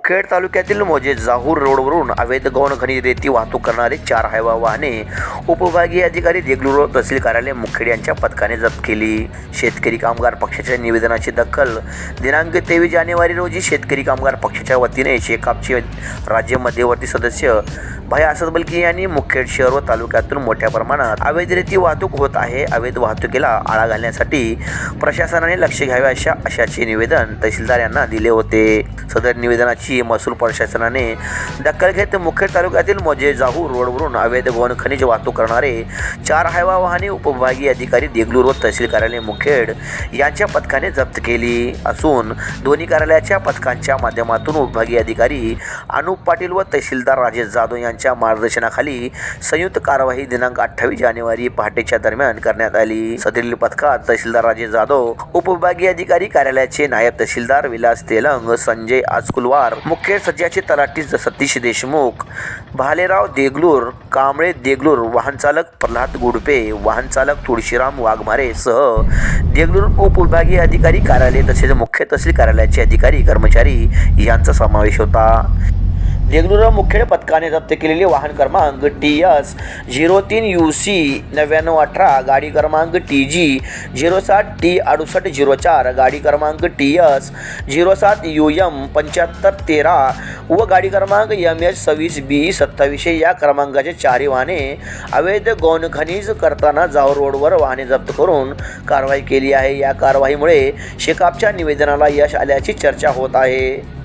मुखेड तालुक्यातील मोजे जाहूर रोडवरून अवैध गौण खनिज रेती वाहतूक करणारे चार हायवा वाहने उपविभागीय अधिकारी देगलूर तहसील कार्यालय मुखेड यांच्या पथकाने जप्त केली. शेतकरी कामगार पक्षाच्या निवेदनाची दखल दिनांक तेवीस जानेवारी रोजी शेतकरी कामगार पक्षाच्या वतीने शेकापचे राज्य मध्यवर्ती सदस्य भाई असद बलकी यांनी मुखेड शहर व तालुक्यातून मोठ्या प्रमाणात अवैध रेती वाहतूक होत आहे. अवैध वाहतुकीला आळा घालण्यासाठी प्रशासनाने लक्ष घ्यावे अशा अशाचे निवेदन तहसीलदार यांना दिले होते. सदर निवेदनाची महसूल प्रशासनाने दखल घेत मुखेड तालुक्यातील मोजे जाहू रोडवरून अवैध गौण खनिज वाहतूक करणारे चार हायवा वाहने उपविभागीय अधिकारी देगलूर व तहसील कार्यालय मुखेड यांच्या पथकाने जप्त केली असून दोन्ही कार्यालयाच्या पथकांच्या माध्यमातून उपविभागीय अधिकारी अनुप पाटील व तहसीलदार राजेश जाधव यांच्या मार्गदर्शनाखाली संयुक्त कारवाई दिनांक अठ्ठावीस जानेवारी पहाटेच्या दरम्यान करण्यात आली. सदरील पथकात तहसीलदार राजेश जाधव उपविभागीय अधिकारी कार्यालयाचे नायब तहसीलदार विलास तेलंग संजय आजकुलवार मुख्य सचिवाचे तलाठी सतीश देशमुख भालेराव देगलूर कांबळे देगलूर वाहनचालक प्रल्हाद गुडपे वाहनचालक तुळशीराम वाघमारे सह देगलूर उपविभागीय अधिकारी कार्यालय तसेच मुख्य तहसील कार्यालयाचे अधिकारी कर्मचारी यांचा समावेश होता. देगलूर मुखेड पथकाने जप्त केलेली वाहन क्रमांक टी एस झिरो तीन यू सी नव्याण्णव अठरा गाडी क्रमांक टी जी झिरो सात टी अडुसष्ट झिरो चार गाडी क्रमांक टी एस झिरो सात यू एम पंच्याहत्तर तेरा व गाडी क्रमांक एम एच सव्वीस बी सत्तावीसशे या क्रमांकाचे चारही वाहने अवैध गौण खनिज करताना जाव रोडवर वाहने जप्त करून कारवाई केली आहे. या कारवाईमुळे शेकापच्या निवेदनाला यश आल्याची चर्चा होत आहे.